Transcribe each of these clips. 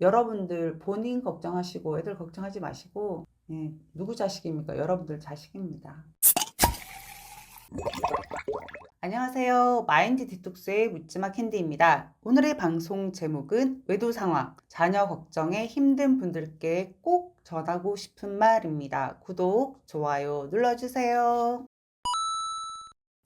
여러분들 본인 걱정하시고 애들 걱정하지 마시고 예, 누구 자식입니까? 여러분들 자식입니다. 안녕하세요. 마인드 디톡스의 묻지마 캔디입니다. 오늘의 방송 제목은 외도 상황, 자녀 걱정에 힘든 분들께 꼭 전하고 싶은 말입니다. 구독, 좋아요 눌러주세요.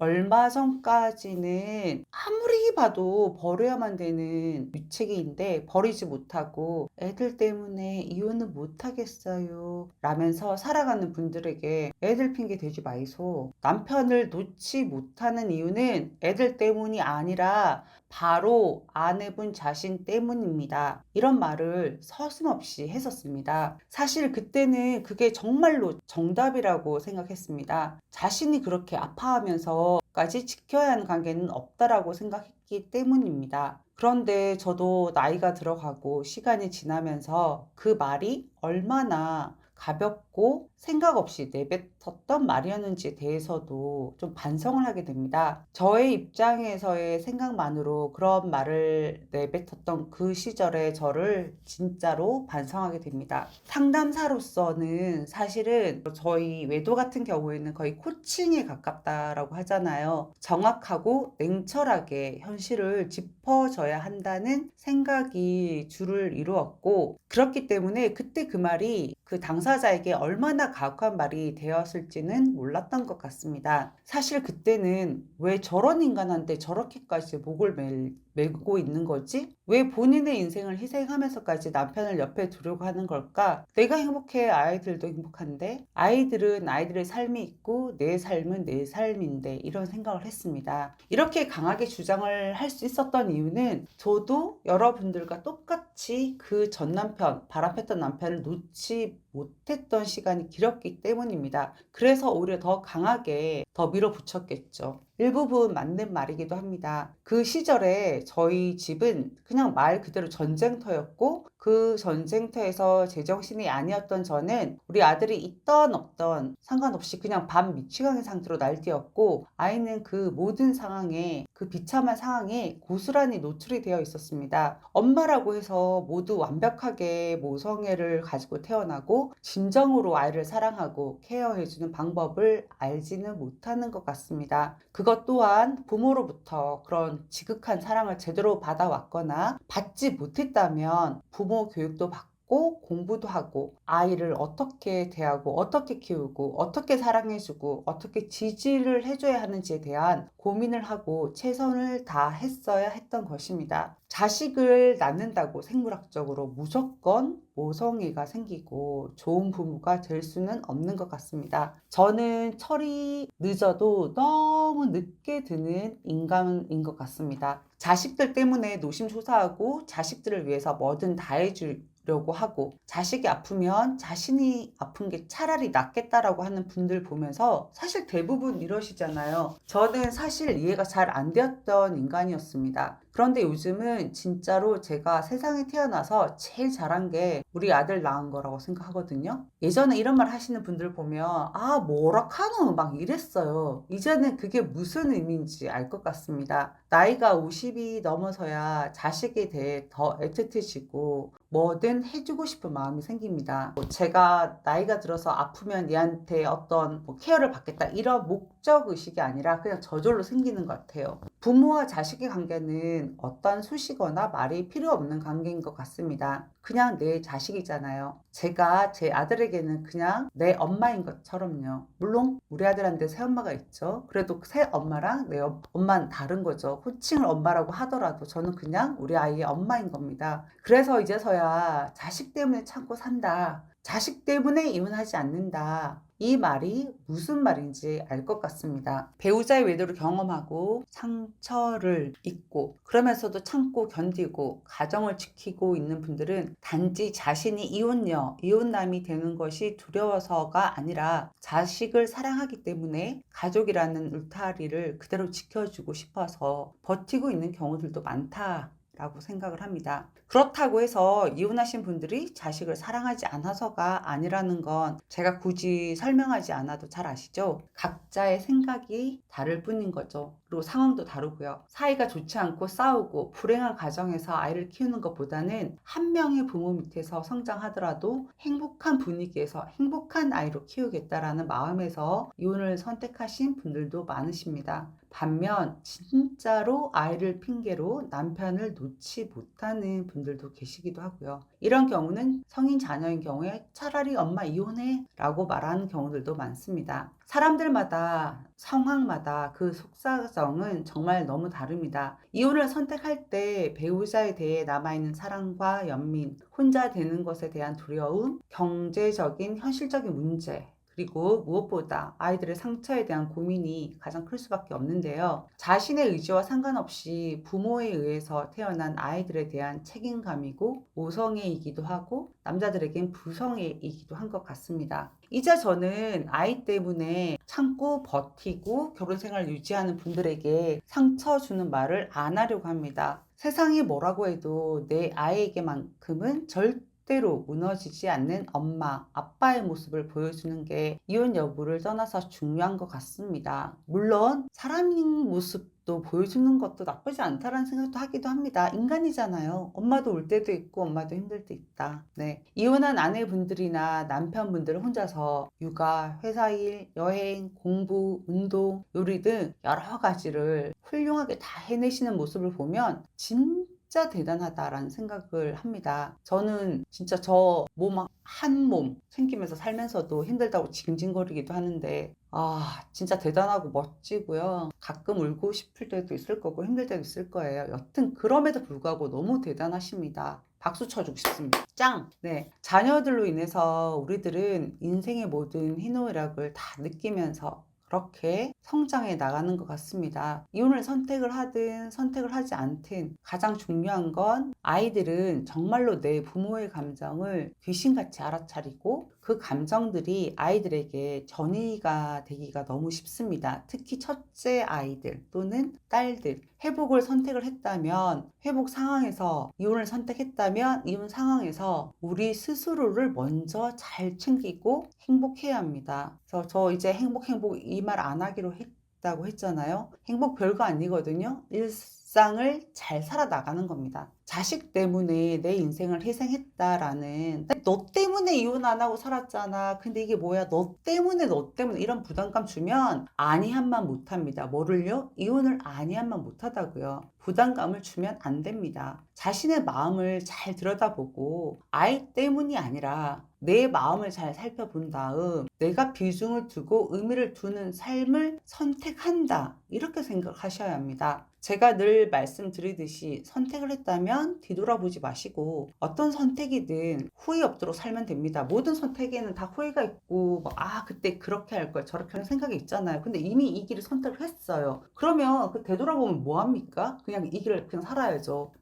얼마 전까지는 아무리 봐도 버려야만 되는 유책인데 버리지 못하고 애들 때문에 이혼은 못하겠어요 라면서 살아가는 분들에게 애들 핑계 대지 마이소. 남편을 놓지 못하는 이유는 애들 때문이 아니라 바로 아내분 자신 때문입니다. 이런 말을 서슴없이 했었습니다. 사실 그때는 그게 정말로 정답이라고 생각했습니다. 자신이 그렇게 아파하면서까지 지켜야 하는 관계는 없다라고 생각했기 때문입니다. 그런데 저도 나이가 들어가고 시간이 지나면서 그 말이 얼마나 가볍고 생각 없이 내뱉었던 말이었는지에 대해서도 좀 반성을 하게 됩니다. 저의 입장에서의 생각만으로 그런 말을 내뱉었던 그 시절의 저를 진짜로 반성하게 됩니다. 상담사로서는 사실은 저희 외도 같은 경우에는 거의 코칭에 가깝다라고 하잖아요. 정확하고 냉철하게 현실을 짚어줘야 한다는 생각이 주를 이루었고 그렇기 때문에 그때 그 말이 그 당사자에게 얼마나 가혹한 말이 되었을지는 몰랐던 것 같습니다. 사실 그때는 왜 저런 인간한테 저렇게까지 목을 맬, 메고 있는 거지? 왜 본인의 인생을 희생하면서까지 남편을 옆에 두려고 하는 걸까? 내가 행복해 아이들도 행복한데 아이들은 아이들의 삶이 있고 내 삶은 내 삶인데 이런 생각을 했습니다. 이렇게 강하게 주장을 할 수 있었던 이유는 저도 여러분들과 똑같이 그 전 남편, 바람폈던 남편을 놓지 못했던 시간이 길었기 때문입니다. 그래서 오히려 더 강하게 더 밀어붙였겠죠. 일부분 맞는 말이기도 합니다. 그 시절에 저희 집은 그냥 말 그대로 전쟁터였고 그 전쟁터에서 제정신이 아니었던 저는 우리 아들이 있던 없던 상관없이 그냥 반 미치광이 상태로 날뛰었고 아이는 그 모든 상황에 그 비참한 상황에 고스란히 노출이 되어 있었습니다. 엄마라고 해서 모두 완벽하게 모성애를 가지고 태어나고 진정으로 아이를 사랑하고 케어해주는 방법을 알지는 못하는 것 같습니다. 그것 또한 부모로부터 그런 지극한 사랑을 제대로 받아왔거나 받지 못했다면 부모 교육도 받고 공부도 하고 아이를 어떻게 대하고 어떻게 키우고 어떻게 사랑해주고 어떻게 지지를 해줘야 하는지에 대한 고민을 하고 최선을 다했어야 했던 것입니다. 자식을 낳는다고 생물학적으로 무조건 모성애가 생기고 좋은 부모가 될 수는 없는 것 같습니다. 저는 철이 늦어도 너무 늦게 드는 인간인 것 같습니다. 자식들 때문에 노심초사하고 자식들을 위해서 뭐든 다 해줄 려고 하고 자식이 아프면 자신이 아픈 게 차라리 낫겠다라고 하는 분들 보면서 사실 대부분 이러시잖아요. 저는 사실 이해가 잘 안 되었던 인간이었습니다. 그런데 요즘은 진짜로 제가 세상에 태어나서 제일 잘한 게 우리 아들 낳은 거라고 생각하거든요. 예전에 이런 말 하시는 분들 보면 아 뭐라 카노 막 이랬어요. 이제는 그게 무슨 의미인지 알 것 같습니다. 나이가 50이 넘어서야 자식에 대해 더 애틋해지고 뭐든 해주고 싶은 마음이 생깁니다. 뭐 제가 나이가 들어서 아프면 얘한테 어떤 뭐 케어를 받겠다 이런 목적 의식이 아니라 그냥 저절로 생기는 것 같아요. 부모와 자식의 관계는 어떤 수식어나 말이 필요 없는 관계인 것 같습니다. 그냥 내 자식이잖아요. 제가 제 아들에게는 그냥 내 엄마인 것처럼요. 물론 우리 아들한테 새 엄마가 있죠. 그래도 새 엄마랑 내 엄마는 다른 거죠. 호칭을 엄마라고 하더라도 저는 그냥 우리 아이의 엄마인 겁니다. 그래서 이제서야 자식 때문에 참고 산다. 자식 때문에 이혼하지 않는다. 이 말이 무슨 말인지 알 것 같습니다. 배우자의 외도를 경험하고 상처를 입고 그러면서도 참고 견디고 가정을 지키고 있는 분들은 단지 자신이 이혼녀, 이혼남이 되는 것이 두려워서가 아니라 자식을 사랑하기 때문에 가족이라는 울타리를 그대로 지켜주고 싶어서 버티고 있는 경우들도 많다. 라고 생각을 합니다. 그렇다고 해서 이혼하신 분들이 자식을 사랑하지 않아서가 아니라는 건 제가 굳이 설명하지 않아도 잘 아시죠? 각자의 생각이 다를 뿐인 거죠. 그리고 상황도 다르고요. 사이가 좋지 않고 싸우고 불행한 가정에서 아이를 키우는 것보다는 한 명의 부모 밑에서 성장하더라도 행복한 분위기에서 행복한 아이로 키우겠다라는 마음에서 이혼을 선택하신 분들도 많으십니다. 반면 진짜로 아이를 핑계로 남편을 놓지 못하는 분들도 계시기도 하고요. 이런 경우는 성인 자녀인 경우에 차라리 엄마 이혼해 라고 말하는 경우들도 많습니다. 사람들마다 상황마다 그 속사정은 정말 너무 다릅니다. 이혼을 선택할 때 배우자에 대해 남아있는 사랑과 연민, 혼자 되는 것에 대한 두려움, 경제적인 현실적인 문제, 그리고 무엇보다 아이들의 상처에 대한 고민이 가장 클 수밖에 없는데요. 자신의 의지와 상관없이 부모에 의해서 태어난 아이들에 대한 책임감이고 모성애이기도 하고 남자들에겐 부성애이기도 한 것 같습니다. 이제 저는 아이 때문에 참고 버티고 결혼 생활 유지하는 분들에게 상처 주는 말을 안 하려고 합니다. 세상이 뭐라고 해도 내 아이에게만큼은 절대 절대로 무너지지 않는 엄마, 아빠의 모습을 보여주는 게 이혼 여부를 떠나서 중요한 것 같습니다. 물론 사람인 모습도 보여주는 것도 나쁘지 않다라는 생각도 하기도 합니다. 인간이잖아요. 엄마도 울 때도 있고 엄마도 힘들 때 있다. 네. 이혼한 아내분들이나 남편분들 혼자서 육아, 회사 일, 여행, 공부, 운동, 요리 등 여러 가지를 훌륭하게 다 해내시는 모습을 보면 진 진짜 대단하다라는 생각을 합니다. 저는 진짜 저 몸 한몸 챙기면서 살면서도 힘들다고 징징거리기도 하는데 아 진짜 대단하고 멋지고요. 가끔 울고 싶을 때도 있을 거고 힘들 때도 있을 거예요. 여튼 그럼에도 불구하고 너무 대단하십니다. 박수 쳐주고 싶습니다. 짱! 네. 자녀들로 인해서 우리들은 인생의 모든 희노애락을 다 느끼면서 그렇게 성장해 나가는 것 같습니다. 이혼을 선택을 하든 선택을 하지 않든 가장 중요한 건 아이들은 정말로 내 부모의 감정을 귀신같이 알아차리고 그 감정들이 아이들에게 전이가 되기가 너무 쉽습니다. 특히 첫째 아이들 또는 딸들 회복을 선택을 했다면 회복 상황에서 이혼을 선택했다면 이혼 상황에서 우리 스스로를 먼저 잘 챙기고 행복해야 합니다. 그래서 저 이제 행복 행복 이 말 안 하기로 했다고 했잖아요. 행복 별거 아니거든요. 일상을 잘 살아나가는 겁니다. 자식 때문에 내 인생을 희생했다라는 너 때문에 이혼 안 하고 살았잖아. 근데 이게 뭐야? 너 때문에 너 때문에 이런 부담감 주면 아니한만 못합니다. 뭐를요? 이혼을 아니한만 못하다고요. 부담감을 주면 안 됩니다. 자신의 마음을 잘 들여다보고 아이 때문이 아니라 내 마음을 잘 살펴본 다음 내가 비중을 두고 의미를 두는 삶을 선택한다. 이렇게 생각하셔야 합니다. 제가 늘 말씀드리듯이 선택을 했다면 뒤돌아보지 마시고 어떤 선택이든 후회 없도록 살면 됩니다. 모든 선택에는 다 후회가 있고 뭐, 아 그때 그렇게 할 걸 저렇게 하는 생각이 있잖아요. 근데 이미 이 길을 선택을 했어요. 그러면 그 되돌아보면 뭐 합니까? 그냥 이 길을 그냥 살아야죠.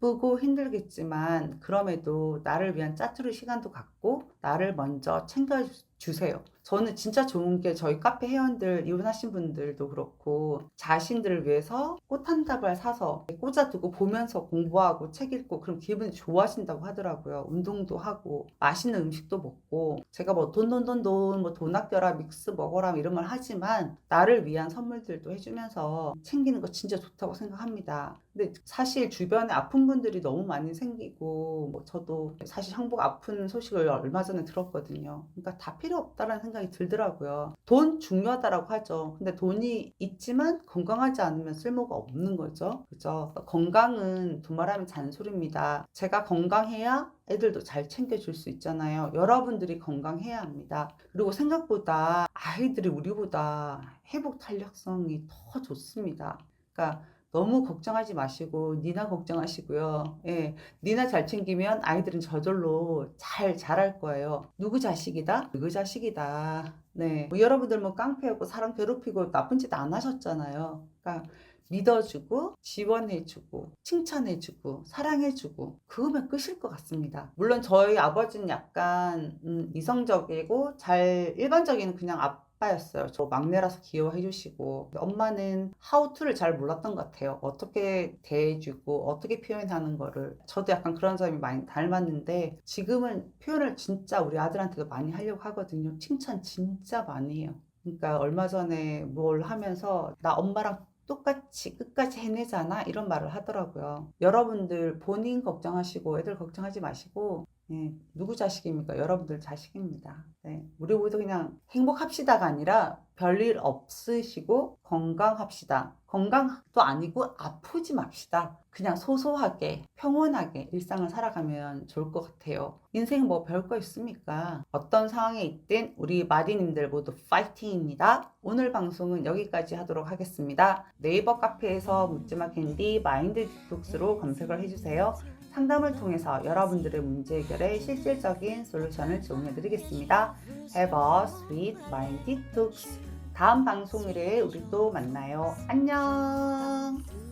바쁘고 힘들겠지만 그럼에도 나를 위한 짜투리 시간도 갖고 나를 먼저 챙겨 주세요. 저는 진짜 좋은 게 저희 카페 회원들 이혼하신 분들도 그렇고 자신들을 위해서 꽃 한 다발 사서 꽂아두고 보면서 공부하고 책 읽고 그럼 기분이 좋아진다고 하더라고요. 운동도 하고 맛있는 음식도 먹고 제가 뭐 돈 돈 돈 돈 뭐돈 아껴라 믹스 먹어라 이런 말 하지만 나를 위한 선물들도 해주면서 챙기는 거 진짜 좋다고 생각합니다. 근데 사실 주변에 아픈 분들이 너무 많이 생기고 뭐 저도 사실 형복 아픈 소식을 얼마 전에 들었거든요. 그러니까 다 필요 없다라는 생각 이 들더라고요. 돈 중요하다라고 하죠. 근데 돈이 있지만 건강하지 않으면 쓸모가 없는 거죠. 그죠? 건강은 두말하면 잔소리입니다. 제가 건강해야 애들도 잘 챙겨줄 수 있잖아요. 여러분들이 건강해야 합니다. 그리고 생각보다 아이들이 우리보다 회복 탄력성이 더 좋습니다. 그러니까 너무 걱정하지 마시고 니나 걱정하시고요. 예, 니나 잘 챙기면 아이들은 저절로 잘 자랄 거예요. 누구 자식이다? 누구 자식이다. 네, 뭐 여러분들 뭐 깡패였고 사람 괴롭히고 나쁜 짓 안 하셨잖아요. 그러니까 믿어주고 지원해주고 칭찬해주고 사랑해주고 그거면 끝일 것 같습니다. 물론 저희 아버지는 약간 음, 이성적이고 잘 일반적인 그냥 아, 아빠였어요. 저 막내라서 귀여워해 주시고 엄마는 하우투를 잘 몰랐던 것 같아요. 어떻게 대해주고 어떻게 표현하는 거를 저도 약간 그런 점이 많이 닮았는데 지금은 표현을 진짜 우리 아들한테도 많이 하려고 하거든요. 칭찬 진짜 많이 해요. 그러니까 얼마 전에 뭘 하면서 나 엄마랑 똑같이 끝까지 해내잖아 이런 말을 하더라고요. 여러분들 본인 걱정하시고 애들 걱정하지 마시고 예, 누구 자식입니까? 여러분들 자식입니다. 네, 우리 모두 그냥 행복합시다가 아니라 별일 없으시고 건강합시다. 건강도 아니고 아프지 맙시다. 그냥 소소하게 평온하게 일상을 살아가면 좋을 것 같아요. 인생 뭐 별거 있습니까? 어떤 상황에 있든 우리 마디님들 모두 파이팅입니다. 오늘 방송은 여기까지 하도록 하겠습니다. 네이버 카페에서 묻지마 캔디 마인드 디톡스로 검색을 해주세요. 상담을 통해서 여러분들의 문제 해결에 실질적인 솔루션을 제공해 드리겠습니다. Have a sweet mind detox. 다음 방송일에 우리 또 만나요. 안녕!